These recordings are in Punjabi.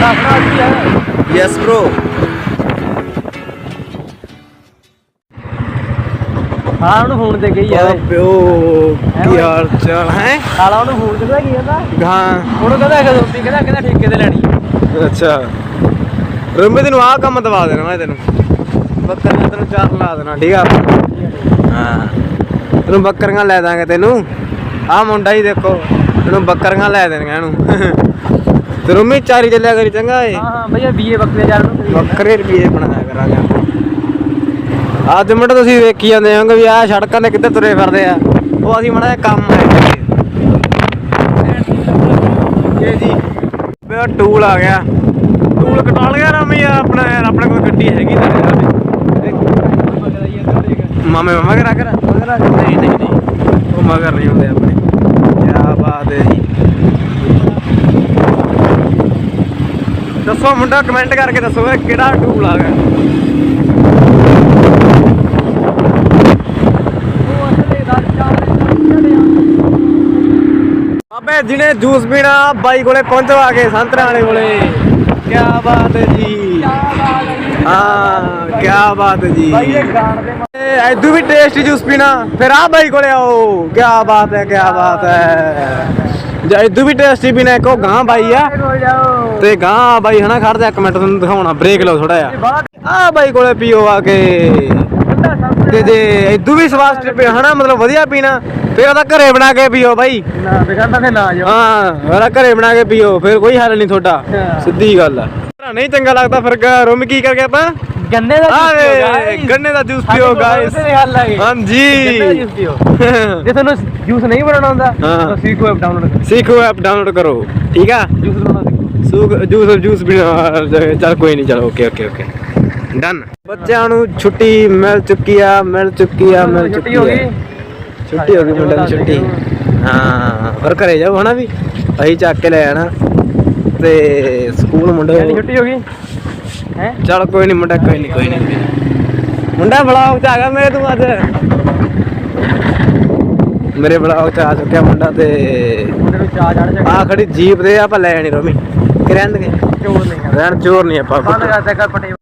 ਦੱਸਣਾ ਕੀ ਹੈ ਯੈਸ ਬ్రో ਹਾਂ ਉਹਨੂੰ ਫੋਨ ਤੇ ਗਈ ਯਾਰ ਪਿਓ ਕੀ ਹਾਲ ਚਾਲ ਹੈ? ਸਾਲਾ ਉਹਨੂੰ ਫੋਨ ਤੇ ਪਤਾ ਕੀ ਕਹਿੰਦਾ ਹਾਂ। ਉਹਨੂੰ ਕਹਿੰਦਾ ਇੱਕ ਦੋਸਤੀ ਕਹਿੰਦਾ ਕਹਿੰਦਾ ਠੇਕੇ ਤੇ ਲੈਣੀ ਅੱਛਾ। ਰਮੇ ਤੈਨੂੰ ਆਹ ਕੰਮ ਦਵਾ ਦੇਣਾ ਮੈਂ ਤੈਨੂੰ। ਬੱਕਰੀਆਂ ਤੈਨੂੰ ਚਾਰ ਲਾ ਦੇਣਾ ਠੀਕ ਆ? ਹਾਂ। ਤੈਨੂੰ ਬੱਕਰੀਆਂ ਲੈ ਦਾਂਗੇ ਤੈਨੂੰ। ਆਹ ਮੁੰਡਾ ਹੀ ਦੇਖੋ ਤੈਨੂੰ ਬੱਕਰੀਆਂ ਲੈ ਦੇਣੀਆਂ ਇਹਨੂੰ। ਰਮੇ ਚਾਰੀ ਚੱਲਿਆ ਕਰੀ ਚੰਗਾ ਏ। ਹਾਂ ਹਾਂ ਭਈਆ ਬੀਏ ਬੱਕਰੇ ਯਾਰ ਨੂੰ ਬੱਕਰੇ ਰੁਪਏ ਬਣਾਇਆ ਕਰਾਂਗੇ ਅੱਜ ਮਿੰਟ ਤੁਸੀਂ ਵੇਖੀ ਜਾਂਦੇ ਹੋਗੇ ਵੀ ਆਹ ਸੜਕਾਂ ਤੇ ਕਿੱਧਰ ਤੁਰੇ ਫਿਰਦੇ ਆ। ਉਹ ਅਸੀਂ ਮੜਾ ਕੰਮ ਹੈ। ਜੀ ਮੇਰਾ ਟੂਲ ਆ ਗਿਆ। ਟੂਲ ਕਟਾ ਲਿਆ ਰਾਮੀ ਯਾਰ ਆਪਣਾ ਯਾਰ ਆਪਣੇ ਕੋਲ ਗੱਡੀ ਹੈਗੀ ਤਾਂ ਮਾਮੇ ਮਾਮਾ ਕਰਾ ਕਰ ਨਹੀਂ ਨਹੀਂ ਨਹੀਂ। ਉਹ ਮਗਰ ਨਹੀਂ ਹੁੰਦੇ ਆਪਣੇ। ਕੀ ਬਾਤ ਹੈ ਜੀ। ਦੱਸੋ ਮੁੰਡਾ ਕਮੈਂਟ ਕਰਕੇ ਦੱਸੋ ਇਹ ਕਿਹੜਾ ਟੂਲ ਆ ਗਿਆ ਅਬੇ ਜਿਹਨੇ ਜੂਸ ਪੀਣਾ ਬਾਈ ਕੋਲੇ ਪਹੁੰਚਵਾ ਕੇ ਸੰਤਰਾ ਵਾਲੇ ਕੋਲੇ। ਕੀ ਬਾਤ ਹੈ ਜੀ। ਹਾਂ ਕੀ ਬਾਤ ਹੈ ਜੀ। ਭਾਈ ਇਹ ਗਾਣ ਦੇ ਇਹ ਐਦੂ ਵੀ ਟੇਸਟੀ ਜੂਸ ਪੀਣਾ ਫਿਰ ਆ ਬਾਈ ਕੋਲੇ ਆਓ। ਕੀ ਬਾਤ ਹੈ ਕੀ ਬਾਤ ਹੈ। ਜੇ ਐਦੂ ਵੀ ਟੇਸਟੀ ਪੀਣਾ ਇੱਕੋ ਗਾਂ ਬਾਈ ਆ। ਤੇ ਗਾਂ ਬਾਈ ਹਨਾ ਖੜ ਜਾ ਇੱਕ ਮਿੰਟ ਤੁਹਾਨੂੰ ਦਿਖਾਉਣਾ ਬ੍ਰੇਕ ਲਓ ਥੋੜਾ ਜਿਹਾ। ਆ ਬਾਈ ਕੋਲੇ ਪੀਓ ਆ ਕੇ। ਤੇ ਜੇ ਇਦੂ ਵੀ ਸਵਾਸਟ ਪੀ ਹਨਾ ਮਤਲਬ ਵਧੀਆ ਪੀਣਾ ਫਿਰ ਉਹਦਾ ਘਰੇ ਬਣਾ ਕੇ ਪੀਓ ਬਾਈ। ਨਾ ਦੁਕਾਨਾਂ ਤੇ ਨਾ ਜਾਓ। ਹਾਂ ਉਹਦਾ ਘਰੇ ਬਣਾ ਕੇ ਪੀਓ ਫਿਰ ਕੋਈ ਹੱਲ ਨਹੀਂ ਤੁਹਾਡਾ। ਸਿੱਧੀ ਗੱਲ ਆ। ਨਹੀਂ ਚੰਗਾ ਲੱਗਦਾ ਫਿਰ ਗ- ਰੁਮ ਕੀ ਕਰਕੇ ਆਪਾਂ ਗੰਨੇ ਦਾ ਜੂਸ ਪੀਓ ਆਵੇ guys। ਗੰਨੇ ਦਾ ਜੂਸ ਸਾਡੇ ਪੀਓ ਕੋਲ ਗਾਇਸ ਹੱਲ ਗੰਨੇ ਦਾ ਪੀਓ। ਜੇ ਤੁਹਾਨੂੰ ਜੂਸ ਨਹੀਂ ਬਣਾਉਣਾ ਹੁੰਦਾ ਹਾਂ। ਤਾਂ ਸੀਕੋ ਐਪ ਡਾਊਨਲੋਡ ਕਰੋ। ਸਿੱਖੋ ਐਪ ਡਾਊਨਲੋਡ ਕਰੋ। ਠੀਕ ਆ? ਜੂਸ ਬਣਾਉਣਾ ਸਿੱਖੋ। ਸੂਕ ਜੂਸ ਜੂਸ ਵੀ ਚੱਲ ਕੋਈ ਨਹੀਂ ਚਲੋ ਓਕੇ ਓਕੇ ਓਕੇ ਡਨ ਬੱਚਿਆਂ ਨੂੰ ਛੁੱਟੀ ਮਿਲ ਚੁੱਕੀ ਆ ਮਿਲ ਚੁੱਕੀ ਆ ਮਿਲ ਚੁੱਕੀ ਛੁੱਟੀ ਹੋ ਆ ਗਈ? ਛੁੱਟੀ ਹੋ ਗਈ ਮੁੰਡੇ ਦੀ ਛੁੱਟੀ ਹਾਂ ਪਰ ਘਰੇ ਜਾਓ ਹਨਾ ਵੀ? ਅਸੀਂ ਚੱਕ ਕੇ ਲੈ ਆਣਾ। ਤੇ ਸਕੂਲ ਮੁੰਡੇ ਕਹਿੰਦੀ ਛੁੱਟੀ ਹੋ ਗਈ? ਹੈ? ਚਲ ਕੋਈ ਨਹੀਂ ਮੁੰਡਾ ਕੋਈ ਨਹੀਂ ਕੋਈ ਨਹੀਂ ਮੁੰਡਾ ਬਲੌਗ ਚ ਆ ਗਿਆ ਮੇਰੇ ਤੂੰ ਅੱਜ। ਮੇਰੇ ਬਲੌਗ ਚ ਆ ਚੁੱਕਿਆ ਮੁੰਡਾ ਤੇ ਮੁੰਡੇ ਨੂੰ ਚਾਹ ਚੜ ਜਾ ਆ ਖੜੀ ਜੀਪ ਦੇ ਆਪਾਂ ਲੈ ਆਣੀ ਰੋਮੀ। ਕਿ ਰਹਿਣਗੇ ਚੋਰ ਨਹੀਂ ਆ। ਰਹਿਣ ਚੋਰ ਨਹੀਂ ਆਪਾਂ। ਬੰਦ ਕਰਦਾ ਕਰ ਪਟੇ।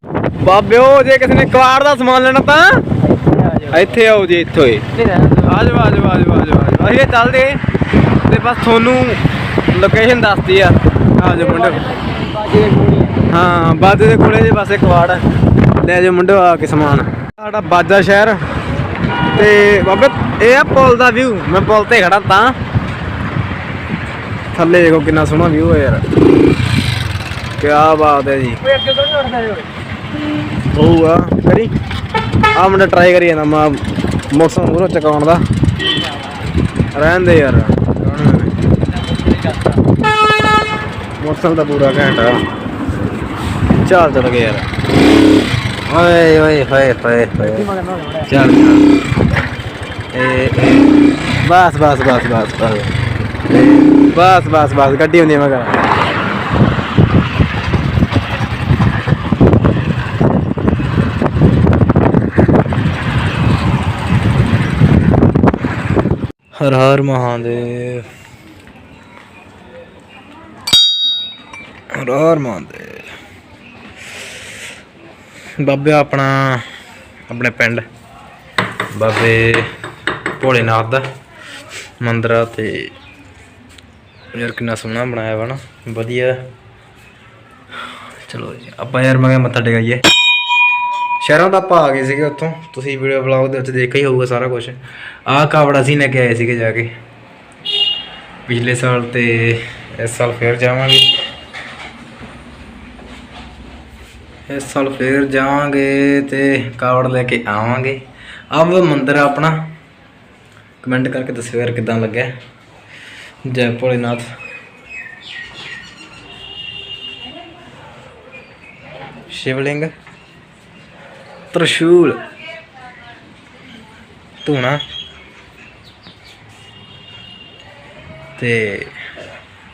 ਬਾਬਿਓ ਜੇ ਕਿਸੇ ਨੇ ਕਵਾੜ ਦਾ ਸਮਾਨ ਲੈਣਾ ਤਾਂ ਇੱਥੇ ਆਓ ਜੀ ਇੱਥੋਂ ਹੀ ਨਹੀਂ ਰਹਿਣਾ ਆ ਜਾਓ ਆ ਜਾਓ ਆ ਜਾਓ ਆ ਜਾਓ, ਆ ਜਾਓ। ਅਸੀਂ ਚੱਲਦੇ ਤੇ ਬਸ ਤੁਹਾਨੂੰ ਲੋਕੇਸ਼ਨ ਦੱਸਦੀ ਆ। ਆ ਜਾਓ ਮੁੰਡੇ ਬਾਜੀ ਦੇ ਗੋਲੀ ਹਾਂ ਬਾਜੇ ਦੇ ਕੋਲੇ ਜੇ ਪਾਸੇ ਕਵਾੜ ਆ। ਲੈ ਜਾਓ ਮੁੰਡਿਓ ਆ ਕੇ ਸਮਾਨ। ਸਾਡਾ ਬਾਜਾ ਸ਼ਹਿਰ। ਤੇ ਬਾਬੇ ਇਹ ਆ ਪੁਲ ਦਾ ਵਿਊ ਮੈਂ ਪੁਲ ਤੇ ਖੜਾ ਤਾਂ। ਥੱਲੇ ਦੇਖੋ ਕਿੰਨਾ ਸੋਹਣਾ ਵਿਊ ਹੈ ਯਾਰ। ਕੀ ਬਾਤ ਹੈ ਜੀ। ਓਏ ਅੱਗੇ ਤੋਂ ਨਹੀਂ ਉੱਠਦਾ ਓਏ ਹੋਊਗਾ। ਕਰੀ। ਆ ਮੁੰਡਾ ਟਰਾਈ ਕਰੀ ਜਾਂਦਾ ਮਾ ਮੌਸਮ ਪੂਰਾ ਚਕਾਉਣ ਦਾ। ਰਹਿਣ ਦੇ ਯਾਰ। ਮੌਸਮ ਦਾ ਪੂਰਾ ਘੈਂਟ ਆ। ਚੱਲ ਚੱਲ ਗਿਆ ਯਾਰ। ਓਏ ਓਏ, ਹੋਏ ਹੋਏ ਹੋਏ। ਚੱਲ ਏ। ਬਸ ਬਸ ਬਸ ਬਸ ਬਸ। ਬਸ ਬਸ ਬਸ, ਗੱਡੀ ਹੁੰਦੀ ਆ ਮਗਰ। ਹਰ ਹਰ ਮਹਾਦੇਵ। ਹਰ ਹਰ ਬਾਬੇ ਆਪਣਾ, ਆਪਣੇ ਪਿੰਡ। ਬਾਬੇ ਭੋਲੇਨਾਥ ਦਾ ਮੰਦਿਰ ਆ ਤੇ ਯਾਰ ਕਿੰਨਾ ਸੋਹਣਾ ਬਣਾਇਆ ਵਾ ਨਾ, ਵਧੀਆ। ਚਲੋ ਜੀ, ਆਪਾਂ ਯਾਰ ਮੈਂ ਕਿਹਾ ਮੱਥਾ ਟੇਕਾਈਏ। ਸ਼ਹਿਰਾਂ ਦਾ ਆਪਾਂ ਆ ਗਏ ਸੀਗੇ ਉੱਥੋਂ। ਤੁਸੀਂ ਵੀਡੀਓ ਵਲੌਗ ਦੇ ਉੱਤੇ ਦੇਖਿਆ ਹੀ ਹੋਊਗਾ ਸਾਰਾ ਕੁਝ ਆਹ ਕਾਵੜ ਅਸੀਂ ਲੈ ਕੇ ਆਏ ਸੀਗੇ ਜਾ ਕੇ। ਪਿਛਲੇ ਸਾਲ ਤੇ ਇਸ ਸਾਲ ਫੇਰ ਜਾਵਾਂਗੇ। ਇਸ ਸਾਲ ਫੇਰ ਜਾਵਾਂਗੇ ਤੇ ਕਾਵੜ ਲੈ ਕੇ ਆਵਾਂਗੇ। ਆਹ ਮੰਦਿਰ ਆਪਣਾ। ਕਮੈਂਟ ਕਰਕੇ ਦੱਸਿਓ ਯਾਰ ਕਿਦਾਂ ਲੱਗਿਆ। ਜੈ ਭੋਲੇਨਾਥ। ਸ਼ਿਵਲਿੰਗ। ਤ੍ਰਿਸ਼ੂਲ। ਧੂਣਾ। ਤੇ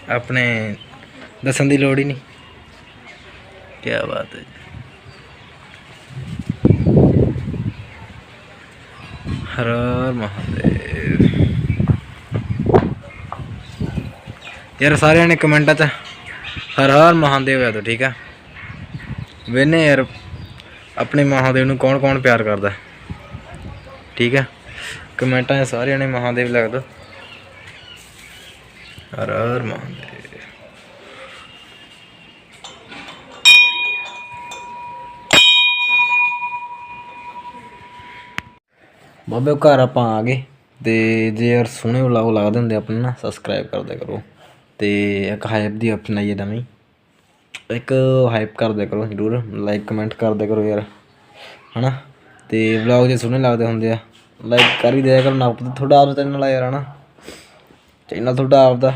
ਆਪਣੇ ਦੱਸਣ ਦੀ ਲੋੜ ਹੀ ਨਹੀਂ। ਕੀ ਬਾਤ ਹੈ। ਹਰ ਹਰ ਮਹਾਦੇਵ। ਯਾਰ ਸਾਰਿਆਂ ਨੇ ਕਮੈਂਟਾਂ 'ਚ ਹਰ ਹਰ ਮਹਾਦੇਵ ਹੈ ਤੋ, ਠੀਕ ਆ ਵੇਨੇ ਯਾਰ ਆਪਣੇ ਮਹਾਦੇਵ ਨੂੰ ਕੌਣ ਕੌਣ ਪਿਆਰ ਕਰਦਾ ਠੀਕ ਆ ਕਮੈਂਟਾਂ 'ਚ ਸਾਰਿਆਂ ਨੇ ਮਹਾਦੇਵ ਲਿਖ ਦੋ। ਹਰ ਹਰ ਮਹਾਦੇਵ। ਬਾਬੇ, ਉਹ ਘਰ ਆਪਾਂ ਆ ਗਏ ਤੇ ਜੇ ਯਾਰ ਸੋਹਣੇ ਵਲੌਗ ਲੱਗਦੇ ਹੁੰਦੇ ਆਪਣੇ ਨਾ ਸਬਸਕ੍ਰਾਈਬ ਕਰ ਦਿਆ ਕਰੋ ਤੇ ਇੱਕ ਹਾਈਪ ਦੀ ਆਪਸ਼ਨ ਆਈ ਹੈ ਨਵੀਂ। ਇੱਕ ਹਾਈਪ ਕਰ ਦਿਆ ਕਰੋ ਜ਼ਰੂਰ ਲਾਈਕ ਕਮੈਂਟ ਕਰ ਦਿਆ ਕਰੋ ਯਾਰ, ਹਨਾ? ਤੇ ਵਲੌਗ ਜੇ ਸੋਹਣੇ ਲੱਗਦੇ ਹੁੰਦੇ ਆ ਲਾਈਕ ਕਰ ਹੀ ਦਿਆ ਕਰੋ, ਨਾ ਤੁਹਾਡਾ ਆਪ ਚੈਨਲ ਆ ਯਾਰ, ਹਨਾ? ਚੈਨਲ ਤੁਹਾਡਾ ਆਪ ਦਾ।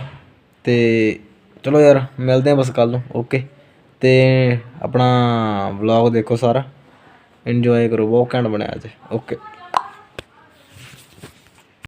ਤੇ ਚਲੋ ਯਾਰ, ਮਿਲਦੇ ਆ ਬਸ ਕੱਲ ਨੂੰ ਓਕੇ ਤੇ ਆਪਣਾ ਵਲੌਗ ਦੇਖੋ ਸਾਰਾ ਇੰਜੋਏ ਕਰੋ ਬਹੁਤ ਘੈਂਟ ਬਣਿਆ ਅੱਜ ਓਕੇ